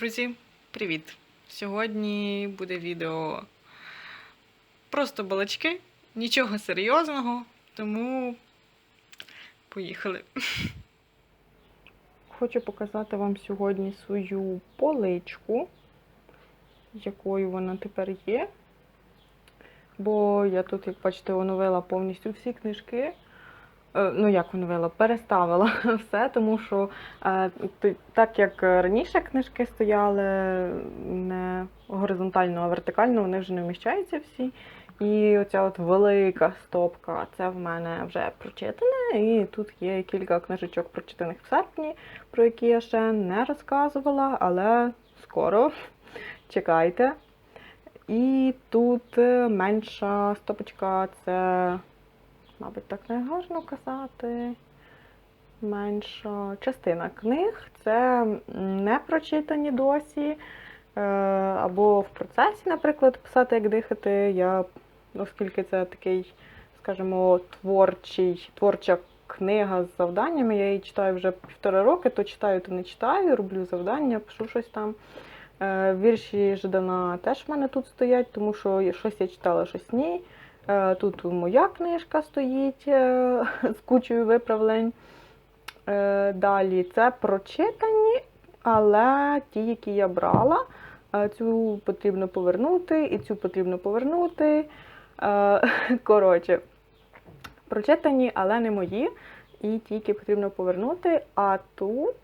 Друзі, привіт! Сьогодні буде відео просто балачки, нічого серйозного, тому поїхали. Хочу показати вам сьогодні свою поличку, якою вона тепер є. Бо я тут, як бачите, оновила повністю всі книжки. Е, Ну, як оновила, переставила все, тому що е, так як раніше книжки стояли не горизонтально, а вертикально, вони вже не вміщаються всі. І оця от велика стопка, це в мене вже прочитане. І тут є кілька книжечок прочитаних в серпні, про які я ще не розказувала, але скоро чекайте. І тут е, менша стопочка це мабуть, так не гарно казати. Менша частина книг це не прочитані досі. е, Або в процесі, наприклад, писати, як дихати. Я, оскільки це такий, скажімо, творчий, творча книга з завданнями, я її читаю вже півтора роки, то читаю, то не читаю, роблю завдання, пишу щось там. Е, Вірші Ждана теж в мене тут стоять, тому що щось я читала, щось ні. Е, Тут моя книжка стоїть е, з кучою виправлень. Е, Далі це прочитані, але ті, які я брала, цю потрібно повернути, і цю потрібно повернути. Коротше, прочитані, але не мої. І ті, які потрібно повернути. А тут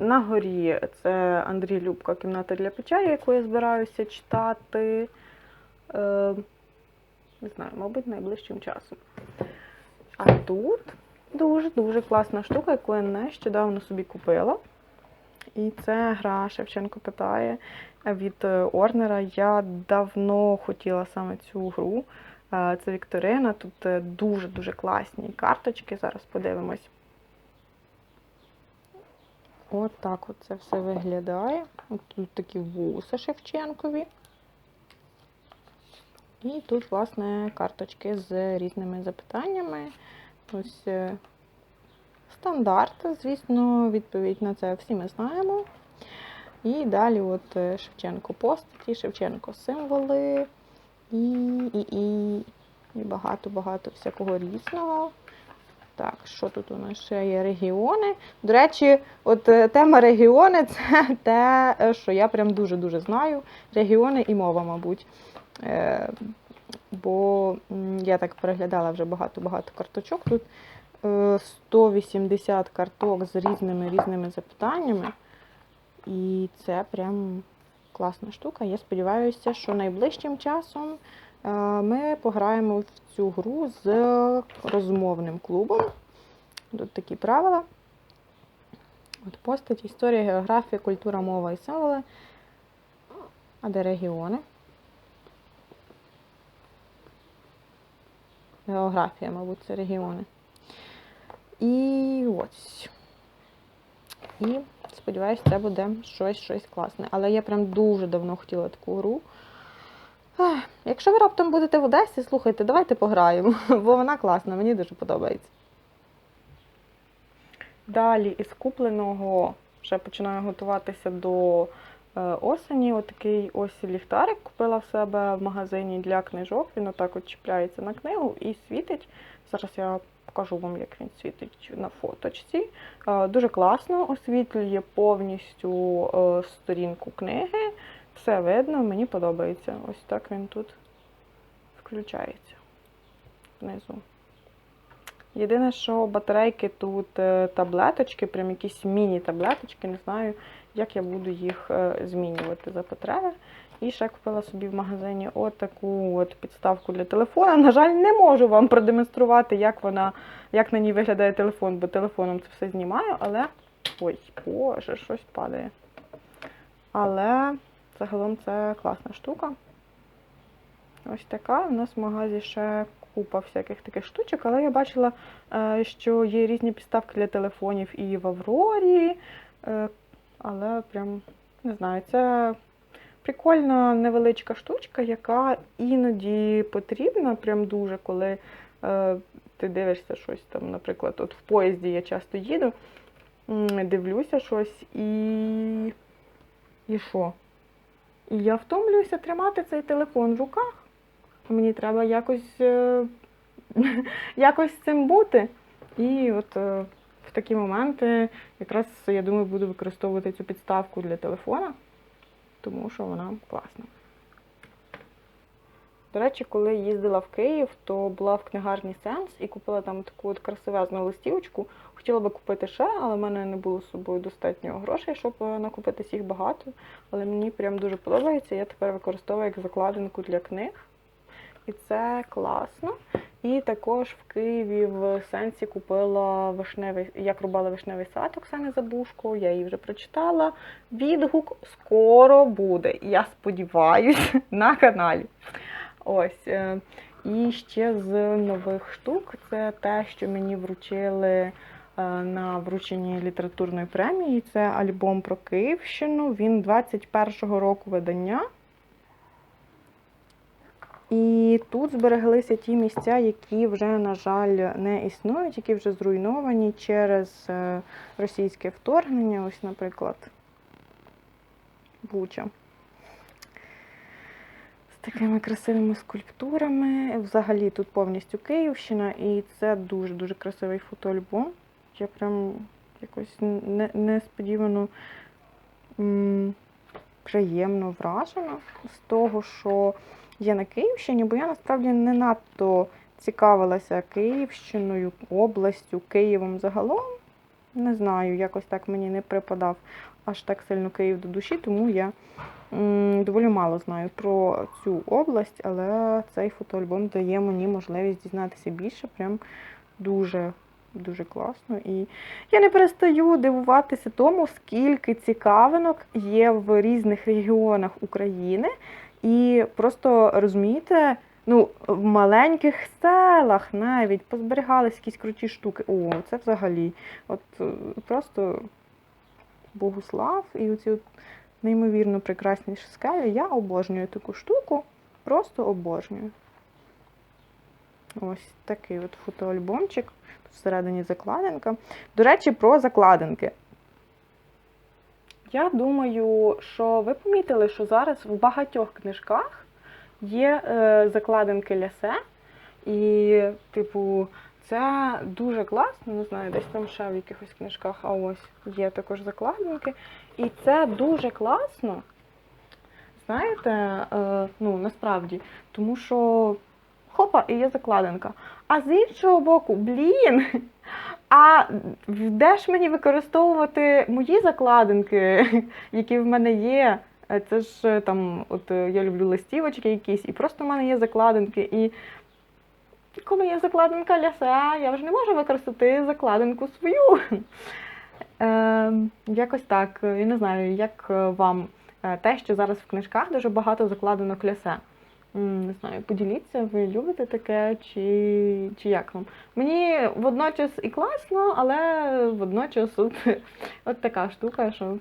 на горі це Андрій Любка Кімната для печалі, яку я збираюся читати. Не знаю, мабуть, найближчим часом. А тут дуже-дуже класна штука, яку я нещодавно собі купила. І це гра Шевченко питає від Орнера. Я давно хотіла саме цю гру. Це Вікторина. Тут дуже-дуже класні карточки. Зараз подивимось. От так от це все виглядає. Тут такі вуса Шевченкові. І тут, власне, карточки з різними запитаннями. Ось е, стандарт, звісно, відповідь на це всі ми знаємо. І далі от е, Шевченко постаті, Шевченко символи і, і, і, і багато-багато всякого різного. Так, що тут у нас ще є регіони? До речі, от е, тема регіони це те, що я прям дуже-дуже знаю. Регіони і мова, мабуть. Е, бо я так переглядала вже багато-багато карточок. Тут е, 180 карток з різними різними запитаннями. І це прям класна штука. Я сподіваюся, що найближчим часом е, ми пограємо в цю гру з розмовним клубом. Тут такі правила. От постать, історія, географія, культура, мова і символи. А де регіони? Географія, мабуть, це регіони. І ось. І сподіваюся, це буде щось щось класне. Але я прям дуже давно хотіла таку гру. Ех, Якщо ви раптом будете в Одесі, слухайте, давайте пограємо, бо вона класна, мені дуже подобається. Далі із купленого вже починаю готуватися до осені. Отакий ось ліхтарик купила в себе в магазині для книжок. Він отак от чіпляється на книгу і світить. Зараз я покажу вам, як він світить на фоточці. Е, Дуже класно освітлює повністю е, сторінку книги. Все видно, мені подобається. Ось так він тут включається внизу. Єдине, що батарейки тут е, таблеточки, прям якісь міні-таблеточки, не знаю, як я буду їх е, змінювати за потреби. І ще купила собі в магазині от таку от підставку для телефона. На жаль, не можу вам продемонструвати, як вона, як на ній виглядає телефон, бо телефоном це все знімаю, але. Ой, боже, щось падає. Але загалом це класна штука. Ось така. У нас в магазі ще купа всяких таких штучок, але я бачила, е, що є різні підставки для телефонів і в Аврорі. Але прям не знаю, це прикольна невеличка штучка, яка іноді потрібна, прям дуже, коли е, ти дивишся щось там, наприклад, от в поїзді я часто їду, дивлюся щось і І що? І я втомлююся тримати цей телефон в руках. Мені треба якось, е, якось з цим бути. І от е, такі моменти якраз я думаю, буду використовувати цю підставку для телефона, тому що вона класна. До речі, коли їздила в Київ, то була в книгарні Сенс і купила там таку от красивезну листівочку. Хотіла би купити ще, але в мене не було з собою достатньо грошей, щоб е, накупити їх багато. Але мені прям дуже подобається. Я тепер використовую як закладинку для книг. І це класно. І також в Києві в Сенсі купила вишневий, як рубала вишневий сад Оксани Забушко. Я її вже прочитала. Відгук скоро буде. Я сподіваюся, на каналі. Ось. е, І ще з нових штук це те, що мені вручили е, на врученні літературної премії. Це альбом про Київщину. Він 21-го року видання. І тут збереглися ті місця, які вже, на жаль, не існують, які вже зруйновані через е, російське вторгнення. Ось, наприклад, Буча. З такими красивими скульптурами. Взагалі тут повністю Київщина, і це дуже-дуже красивий фотоальбом. Я прям якось не- несподівано приємно вражена з того, що є на Київщині, бо я насправді не надто цікавилася Київщиною, областю, Києвом загалом. Не знаю, якось так мені не припадав аж так сильно Київ до душі, тому я м, доволі мало знаю про цю область, але цей фотоальбом дає мені можливість дізнатися більше. Прям дуже. Дуже класно. І я не перестаю дивуватися тому, скільки цікавинок є в різних регіонах України. І просто розумієте, ну, в маленьких селах навіть позберігались якісь круті штуки. О, це взагалі. От е, просто Богуслав і оці от неймовірно прекрасні скелі. Я обожнюю таку штуку, просто обожнюю. Ось такий от фотоальбомчик. Всередині закладинка. До речі, про закладинки. Я думаю, що ви помітили, що зараз в багатьох книжках є е, закладинки лясе. І, типу, це дуже класно, не знаю, десь там ще в якихось книжках, а ось є також закладинки. І це дуже класно. Знаєте, е, ну насправді, тому що хопа, і є закладинка. А з іншого боку, блін. А де ж мені використовувати мої закладинки, які в мене є? Е, Це ж е, там, от е, я люблю листівочки якісь, і просто в мене є закладинки. І коли є закладинка ляса, я вже не можу використати закладинку свою. Е, якось так. Я не знаю, як вам те, що зараз в книжках дуже багато закладинок лясе. Не знаю, поділіться, ви любите таке, чи, чи як вам? Мені водночас і класно, але водночас от, от така штука, що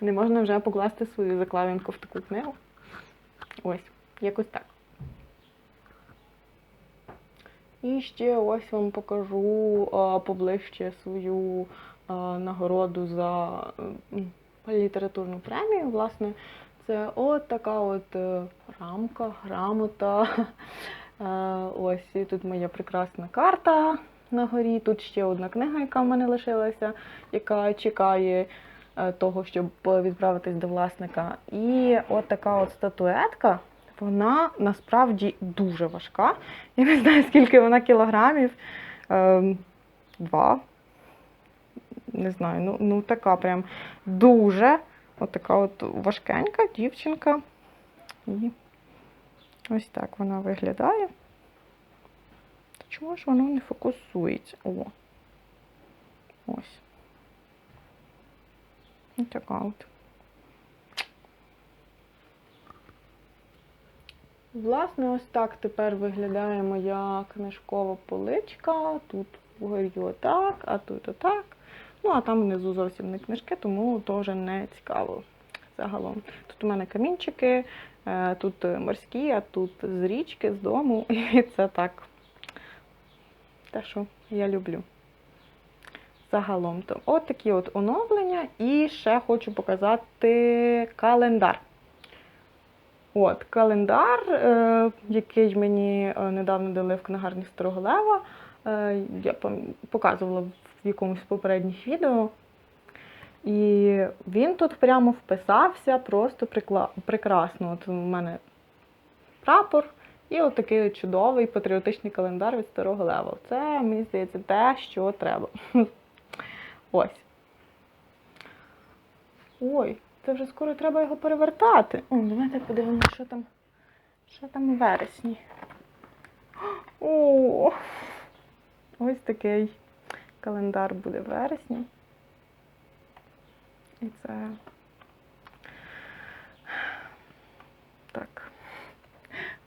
не можна вже покласти свою закладинку в таку книгу. Ось, якось так. І ще ось вам покажу а, поближче свою а, нагороду за літературну премію. Власне, це от така от е, рамка, грамота. Е, Ось і тут моя прекрасна карта на горі. Тут ще одна книга, яка в мене лишилася, яка чекає е, того, щоб відправитись до власника. І от така от статуетка. Вона насправді дуже важка. Я не знаю, скільки вона кілограмів. Ем, два. Не знаю, ну, ну така прям дуже. От така от важкенька дівчинка. І ось так вона виглядає. Чому ж воно не фокусується? О. Ось. Ось така от. Власне, ось так тепер виглядає моя книжкова поличка. Тут вгорі отак, а тут отак. Ну, а там внизу зовсім не книжки, тому теж не цікаво загалом. Тут у мене камінчики, е, тут морські, а тут з річки, з дому. І це так. Те, що я люблю. загалом. То от такі от оновлення. І ще хочу показати календар. От, календар, е, який мені е, недавно дали в книгарні Старого Лева. Е, я показувала в якомусь попередніх відео. І він тут прямо вписався просто прикла- прекрасно. От у мене прапор і от такий от чудовий патріотичний календар від Старого Лева. Це, мені здається, те, що треба. Ось. Ой, це вже скоро треба його перевертати. О, давайте подивимося, що там, що там у вересні. О, ось такий календар буде в вересні. І це. Так.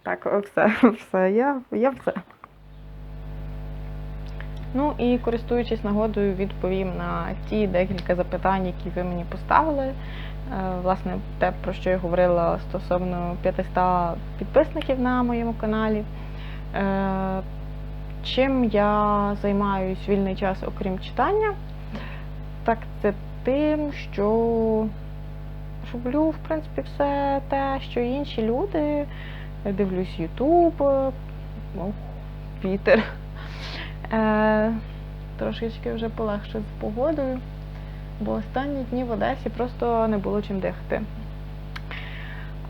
Так, все, все, я, я все. Ну і користуючись нагодою, відповім на ті декілька запитань, які ви мені поставили. Е, Власне, те, про що я говорила стосовно 500 підписників на моєму каналі. Чим я займаюсь вільний час, окрім читання, так це тим, що роблю, в принципі, все те, що інші люди. Дивлюсь ну, Твіттер. Е, трошечки вже полегше з погодою, бо останні дні в Одесі просто не було чим дихати.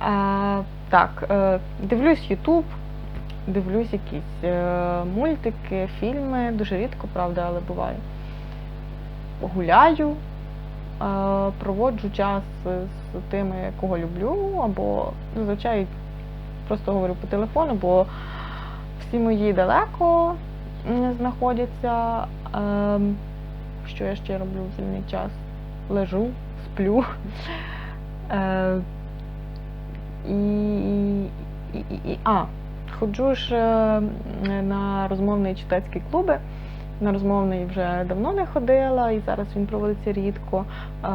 Е, так, е, дивлюсь Ютуб, дивлюсь якісь е, мультики, фільми, дуже рідко, правда, але буває. Гуляю, е, проводжу час з тими, кого люблю, або зазвичай просто говорю по телефону, бо всі мої далеко знаходяться. Ем, Що я ще роблю в вільний час? Лежу, сплю. Е, І, і, і, і, а, ходжу ж е, на розмовний читацький клуби. На розмовний вже давно не ходила, і зараз він проводиться рідко. Е,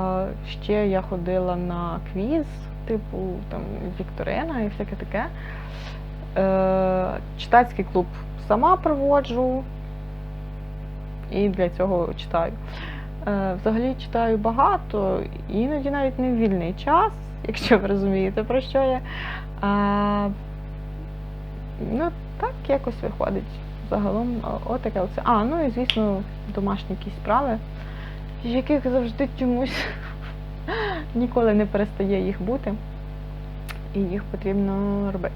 Ще я ходила на квіз, типу там Вікторина і всяке таке. Е, Читацький клуб сама проводжу і для цього читаю. Взагалі читаю багато, іноді навіть не вільний час, якщо ви розумієте, про що я. Ну, так якось виходить. Загалом, отаке оце. А, ну і звісно, домашні якісь справи, яких завжди чомусь ніколи не перестає їх бути, і їх потрібно робити.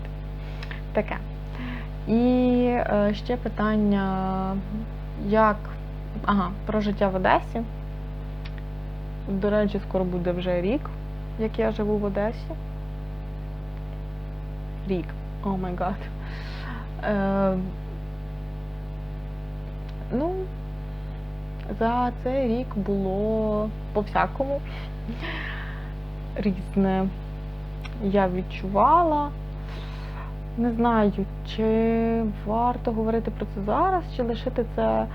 Таке. І е, ще питання, як ага, про життя в Одесі. До речі, скоро буде вже рік, як я живу в Одесі. Рік. О май гад. Ну, за цей рік було по-всякому різне. Я відчувала. Не знаю, чи варто говорити про це зараз, чи лишити це.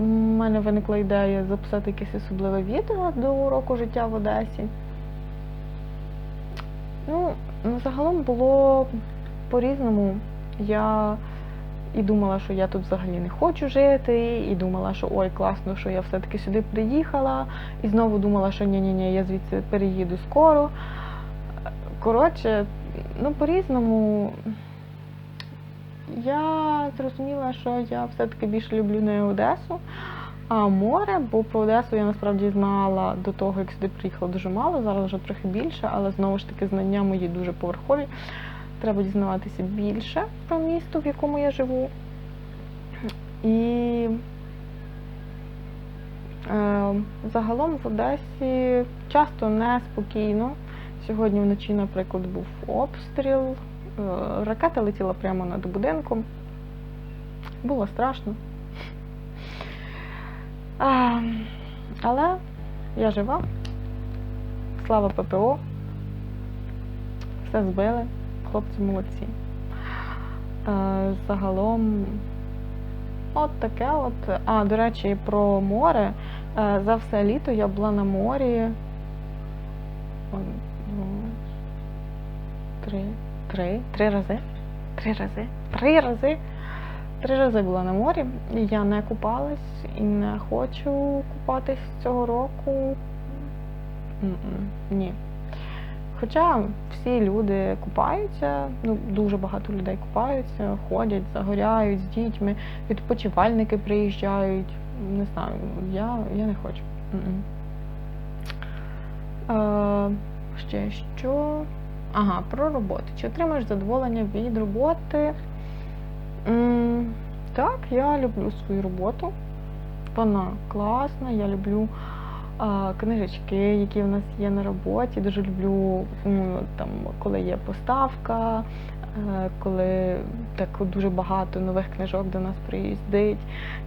У мене виникла ідея записати якесь особливе відео до уроку життя в Одесі. Ну, ну, загалом було по-різному. Я і думала, що я тут взагалі не хочу жити, і думала, що ой, класно, що я все-таки сюди приїхала, і знову думала, що ні-ні-ні, я звідси переїду скоро. Коротше, ну по-різному. Я зрозуміла, що я все-таки більше люблю не Одесу, а море, бо про Одесу я насправді знала до того, як сюди приїхала дуже мало, зараз вже трохи більше, але знову ж таки знання мої дуже поверхові. Треба дізнаватися більше про місто, в якому я живу. І е, загалом в Одесі часто неспокійно. Сьогодні вночі, наприклад, був обстріл, е, ракета летіла прямо над будинком. Було страшно. А, але я жива. Слава ППО. Все збили. Хлопці молодці. Е, загалом, от таке от. А, до речі, про море. Е, за все літо я була на морі. Три. Три. Три рази. Три рази. Три рази. Три рази була на морі, я не купалась і не хочу купатись цього року. Ні. Хоча всі люди купаються, ну дуже багато людей купаються, ходять, загоряють з дітьми, відпочивальники приїжджають. Не знаю, я, я не хочу. Е, ще що? Ага, про роботу. Чи отримаєш задоволення від роботи? М, Так, я люблю свою роботу. Вона класна. Я люблю книжечки, які в нас є на роботі. Дуже люблю, м, там, коли є поставка, е, коли так дуже багато нових книжок до нас приїздить.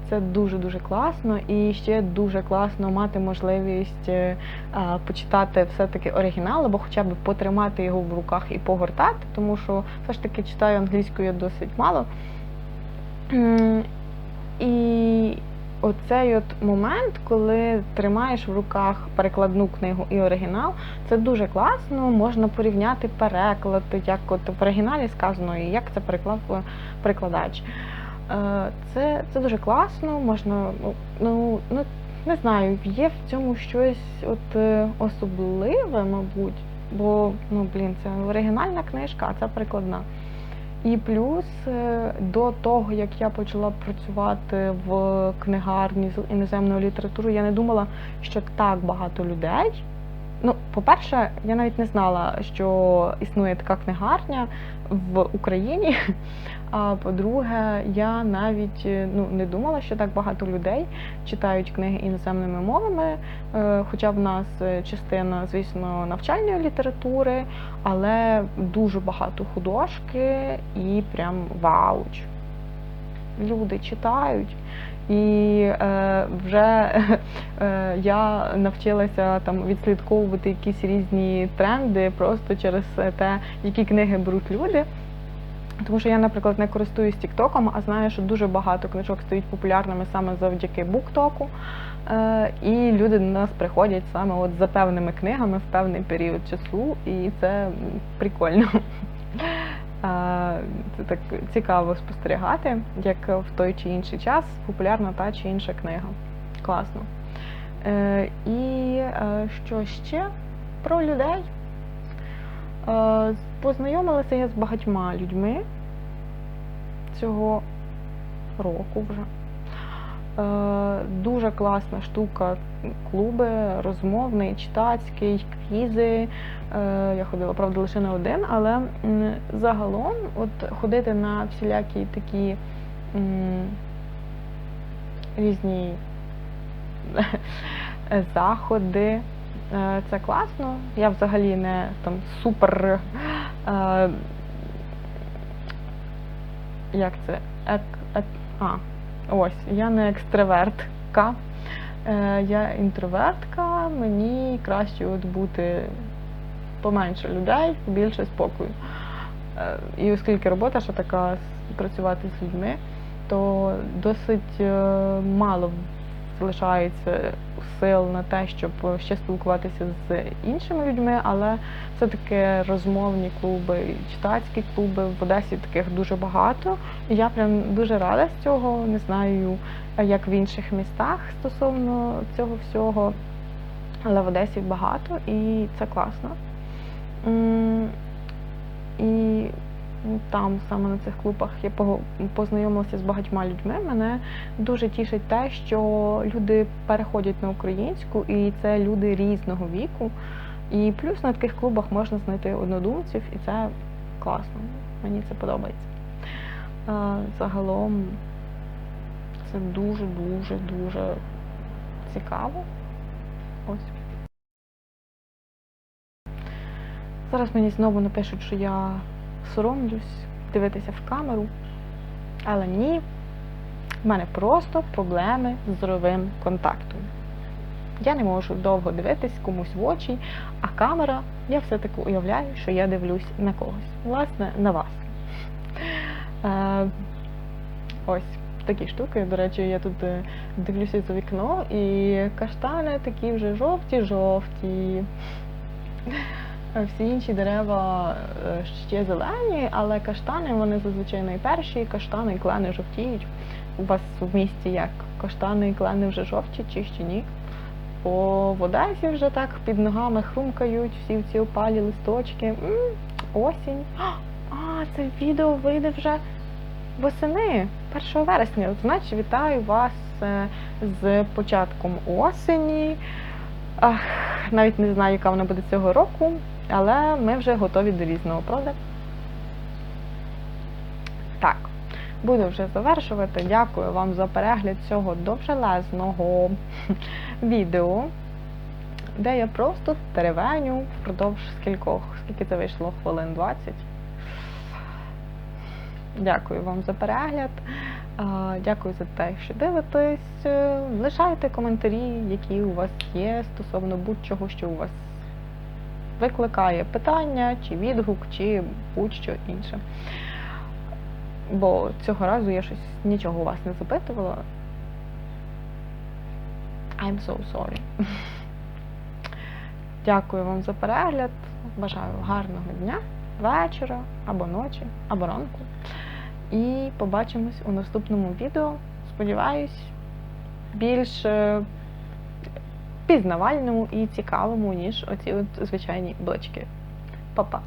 Це дуже-дуже класно. І ще дуже класно мати можливість е, почитати все-таки оригінал, або хоча б потримати його в руках і погортати, тому що все ж таки читаю англійською досить мало. І оцей от момент, коли тримаєш в руках перекладну книгу і оригінал, це дуже класно. Можна порівняти переклад, як от в оригіналі сказано, і як це переклав е, перекладач. Е, Це, це дуже класно, можна, ну, ну, ну, не знаю, є в цьому щось от е, особливе, мабуть. Бо, ну блін, це оригінальна книжка, а це перекладна. І плюс е, до того, як я почала працювати в книгарні з іноземною літературою, я не думала, що так багато людей. Ну, по-перше, я навіть не знала, що існує така книгарня в Україні. А по-друге, я навіть е, ну, не думала, що так багато людей читають книги іноземними мовами. Е, Хоча в нас е, частина, звісно, навчальної літератури, але дуже багато художки і прям вауч. Люди читають. І е, вже е, я навчилася там відслідковувати якісь різні тренди просто через те, які книги беруть люди. Тому що я, наприклад, не користуюсь Тіктоком, а знаю, що дуже багато книжок стають популярними саме завдяки буктоку. Е, і люди до нас приходять саме от за певними книгами в певний період часу, і це прикольно. Е, Це так цікаво спостерігати, як в той чи інший час популярна та чи інша книга. Класно. Е, І що ще про людей? Е, Познайомилася я з багатьма людьми цього року вже. Е, Дуже класна штука, клуби, розмовний, читацький, квізи. Е, Я ходила, правда, лише на один, але загалом от ходити на всілякі такі різні заходи. Е, Це класно. Я взагалі не там супер. Е, як це? Ек, ек, а, ось, я не екстравертка. Е, я інтровертка, мені краще от бути поменше людей, більше спокою. Е, І оскільки робота ще така працювати з людьми, то досить е, мало залишається сил на те, щоб ще спілкуватися з іншими людьми, але все-таки розмовні клуби, читацькі клуби в Одесі таких дуже багато. І я прям дуже рада з цього. Не знаю, як в інших містах стосовно цього всього. Але в Одесі багато і це класно. І там, саме на цих клубах, я познайомилася з багатьма людьми. Мене дуже тішить те, що люди переходять на українську, і це люди різного віку. І плюс на таких клубах можна знайти однодумців, і це класно. Мені це подобається. Загалом це дуже, дуже, дуже цікаво. Ось. Зараз мені знову напишуть, що я соромлюсь дивитися в камеру. Але ні, в мене просто проблеми з зоровим контактом. Я не можу довго дивитись комусь в очі, а камера, я все-таки уявляю, що я дивлюсь на когось. Власне, на вас. Е, ось такі штуки. До речі, я тут е, дивлюся за вікно, і каштани такі вже жовті-жовті. Всі інші дерева е, ще зелені, але каштани вони зазвичай найперші, каштани і клени жовтіють. У вас в місті як? Каштани і клени вже жовті чи ще ні? В Одесі вже так під ногами хрумкають всі ці опалі листочки. М, осінь. А, це відео вийде вже восени, 1 вересня. Значить, вітаю вас е, з початком осені. Ах, навіть не знаю, яка вона буде цього року, але ми вже готові до різного, правда? Так, буду вже завершувати. Дякую вам за перегляд цього довжелезного відео, де я просто теревеню впродовж скількох, скільки це вийшло, хвилин 20. Дякую вам за перегляд. Дякую за те, що дивитесь. Лишайте коментарі, які у вас є стосовно будь-чого, що у вас викликає питання, чи відгук, чи будь-що інше. Бо цього разу я щось нічого у вас не запитувала. I'm so sorry. Дякую вам за перегляд. Бажаю гарного дня, вечора або ночі, або ранку. І побачимось у наступному відео. Сподіваюсь, більш е, пізнавальному і цікавому, ніж оці от звичайні блочки. Па-па!